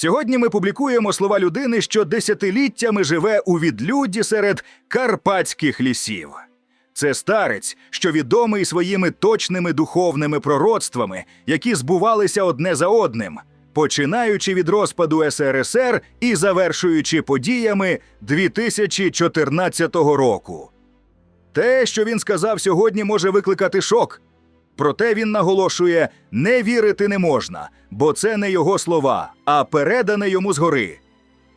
Сьогодні ми публікуємо слова людини, що десятиліттями живе у відлюдді серед карпатських лісів. Це старець, що відомий своїми точними духовними пророцтвами, які збувалися одне за одним, починаючи від розпаду СРСР і завершуючи подіями 2014 року. Те, що він сказав сьогодні, може викликати шок. Проте він наголошує: не вірити не можна, бо це не його слова, а передане йому згори.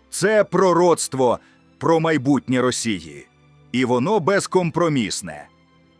Це пророцтво про майбутнє Росії. І воно безкомпромісне.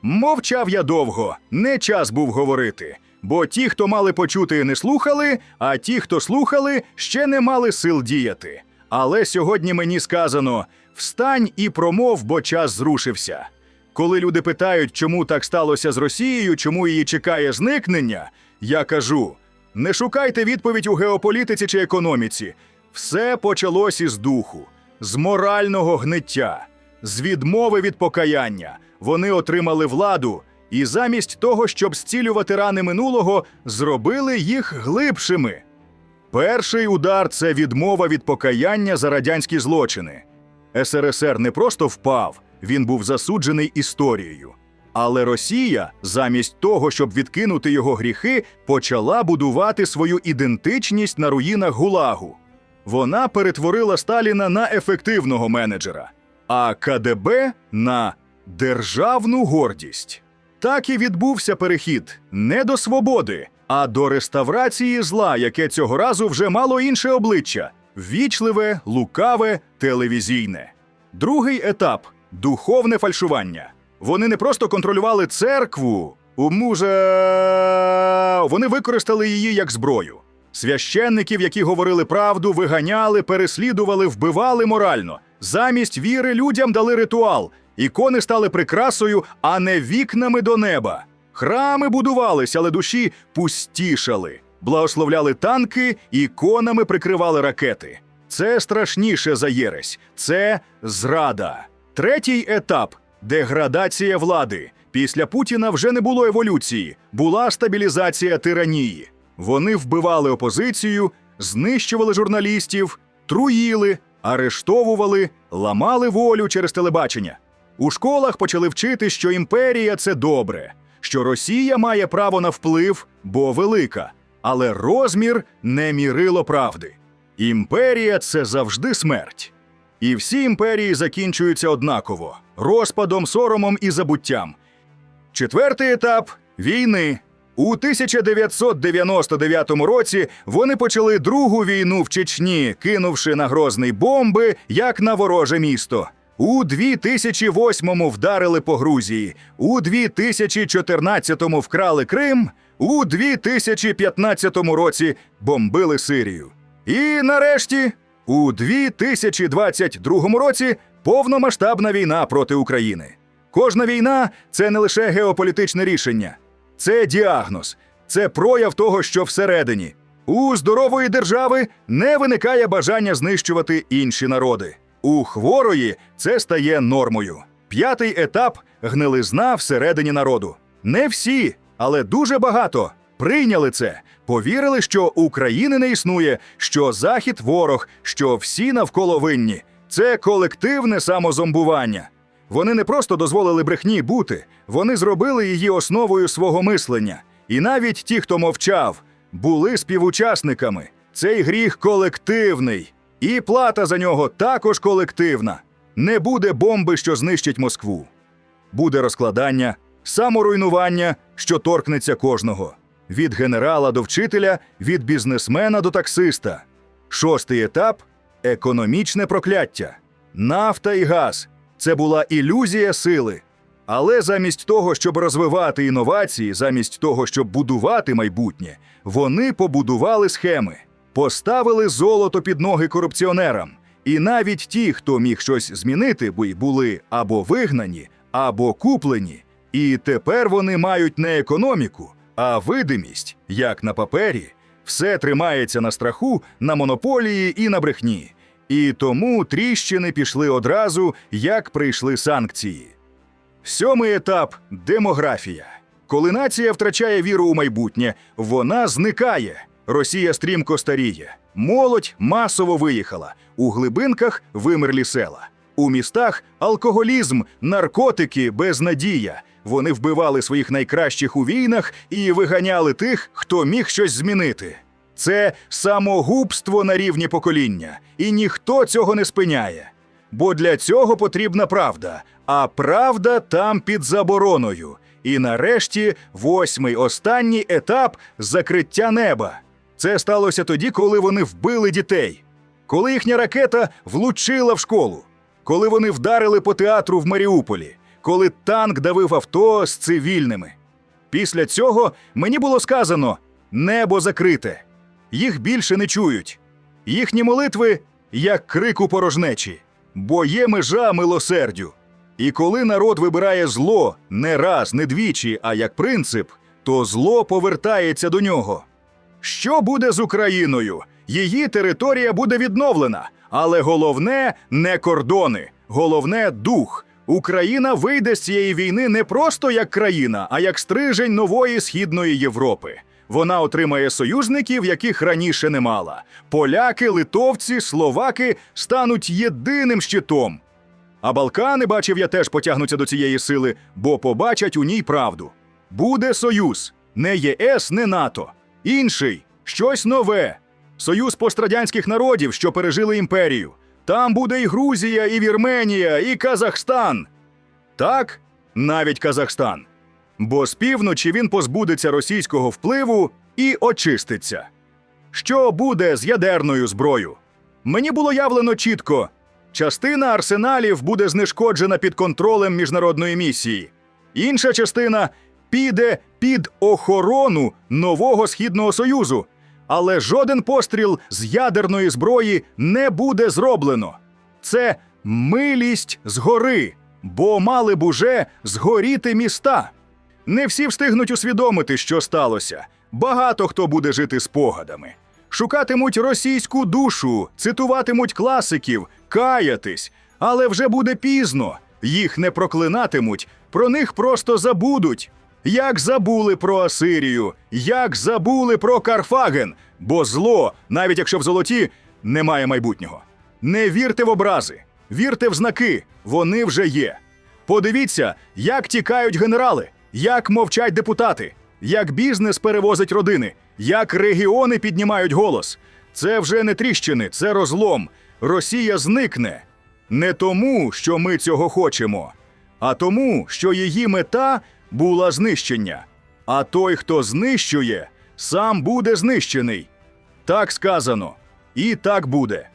Мовчав я довго, не час був говорити, бо ті, хто мали почути, не слухали, а ті, хто слухали, ще не мали сил діяти. Але сьогодні мені сказано: встань і промов, бо час зрушився. Коли люди питають, чому так сталося з Росією, чому її чекає зникнення, я кажу: не шукайте відповідь у геополітиці чи економіці. Все почалось із духу, з морального гниття, з відмови від покаяння. Вони отримали владу, і замість того, щоб зцілювати рани минулого, зробили їх глибшими. Перший удар це відмова від покаяння за радянські злочини. СРСР не просто впав, він був засуджений історією. Але Росія, замість того, щоб відкинути його гріхи, почала будувати свою ідентичність на руїнах Гулагу. Вона перетворила Сталіна на ефективного менеджера, а КДБ на державну гордість. Так і відбувся перехід не до свободи, а до реставрації зла, яке цього разу вже мало інше обличчя вічливе, лукаве, телевізійне. Другий етап духовне фальшування. Вони не просто контролювали церкву, у мужа вони використали її як зброю. Священників, які говорили правду, виганяли, переслідували, вбивали морально. Замість віри людям дали ритуал. Ікони стали прикрасою, а не вікнами до неба. Храми будувались, але душі пустішали. Благословляли танки, іконами прикривали ракети. Це страшніше за єресь, це зрада. Третій етап деградація влади. Після Путіна вже не було еволюції, була стабілізація тиранії. Вони вбивали опозицію, знищували журналістів, труїли, арештовували, ламали волю через телебачення. У школах почали вчити, що імперія це добре, що Росія має право на вплив, бо велика, але розмір не мірило правди. Імперія це завжди смерть. І всі імперії закінчуються однаково розпадом, соромом і забуттям. Четвертий етап війни. У 1999 році вони почали другу війну в Чечні, кинувши на грозний бомби, як на вороже місто. У 2008-му вдарили по Грузії, у 2014-му вкрали Крим, у 2015 році бомбили Сирію. І нарешті, у 2022 році повномасштабна війна проти України. Кожна війна це не лише геополітичне рішення, це діагноз, це прояв того, що всередині. У здорової держави не виникає бажання знищувати інші народи. У хворої це стає нормою. П'ятий етап гнилизна всередині народу. Не всі, але дуже багато прийняли це, повірили, що України не існує, що Захід ворог, що всі навколо винні. Це колективне самозомбування. Вони не просто дозволили брехні бути, вони зробили її основою свого мислення. І навіть ті, хто мовчав, були співучасниками. Цей гріх колективний, і плата за нього також колективна. Не буде бомби, що знищить Москву. Буде розкладання, саморуйнування, що торкнеться кожного від генерала до вчителя, від бізнесмена до таксиста. Шостий етап економічне прокляття. Нафта і газ це була ілюзія сили. Але замість того, щоб розвивати інновації, замість того, щоб будувати майбутнє, вони побудували схеми, поставили золото під ноги корупціонерам. І навіть ті, хто міг щось змінити, були або вигнані, або куплені. І тепер вони мають не економіку, а видимість, як на папері, все тримається на страху, на монополії і на брехні. І тому тріщини пішли одразу, як прийшли санкції. Сьомий етап демографія. Коли нація втрачає віру у майбутнє, вона зникає. Росія стрімко старіє. Молодь масово виїхала. У глибинках вимерлі села. У містах алкоголізм, наркотики, безнадія. Вони вбивали своїх найкращих у війнах і виганяли тих, хто міг щось змінити. Це самогубство на рівні покоління, і ніхто цього не спиняє. Бо для цього потрібна правда, а правда там під забороною. І нарешті восьмий останній етап закриття неба. Це сталося тоді, коли вони вбили дітей, коли їхня ракета влучила в школу, коли вони вдарили по театру в Маріуполі, коли танк давив авто з цивільними. Після цього мені було сказано: небо закрите, їх більше не чують. Їхні молитви як крик у порожнечі, бо є межа милосердю. І коли народ вибирає зло не раз, не двічі, а як принцип, то зло повертається до нього. Що буде з Україною? Її територія буде відновлена, але головне не кордони, головне дух. Україна вийде з цієї війни не просто як країна, а як стрижень нової східної Європи. Вона отримає союзників, яких раніше не мала. Поляки, литовці, словаки стануть єдиним щитом. А Балкани, бачив я, теж потягнуться до цієї сили, бо побачать у ній правду. Буде союз, не ЄС, не НАТО. Інший, щось нове. Союз пострадянських народів, що пережили імперію. Там буде і Грузія, і Вірменія, і Казахстан. Так, навіть Казахстан. Бо з півночі він позбудеться російського впливу і очиститься. Що буде з ядерною зброєю? Мені було явлено чітко: частина арсеналів буде знешкоджена під контролем міжнародної місії, інша частина піде під охорону нового східного союзу. Але жоден постріл з ядерної зброї не буде зроблено. Це милість згори, бо мали б уже згоріти міста. Не всі встигнуть усвідомити, що сталося. Багато хто буде жити спогадами. Шукатимуть російську душу, цитуватимуть класиків, каятись, але вже буде пізно. Їх не проклинатимуть, про них просто забудуть. Як забули про Асирію, як забули про Карфаген, бо зло, навіть якщо в золоті, немає майбутнього. Не вірте в образи, вірте в знаки, вони вже є. Подивіться, як тікають генерали, як мовчать депутати, як бізнес перевозить родини, як регіони піднімають голос. Це вже не тріщини, це розлом. Росія зникне. Не тому, що ми цього хочемо, а тому, що її мета була знищення. А той, хто знищує, сам буде знищений. Так сказано, і так буде.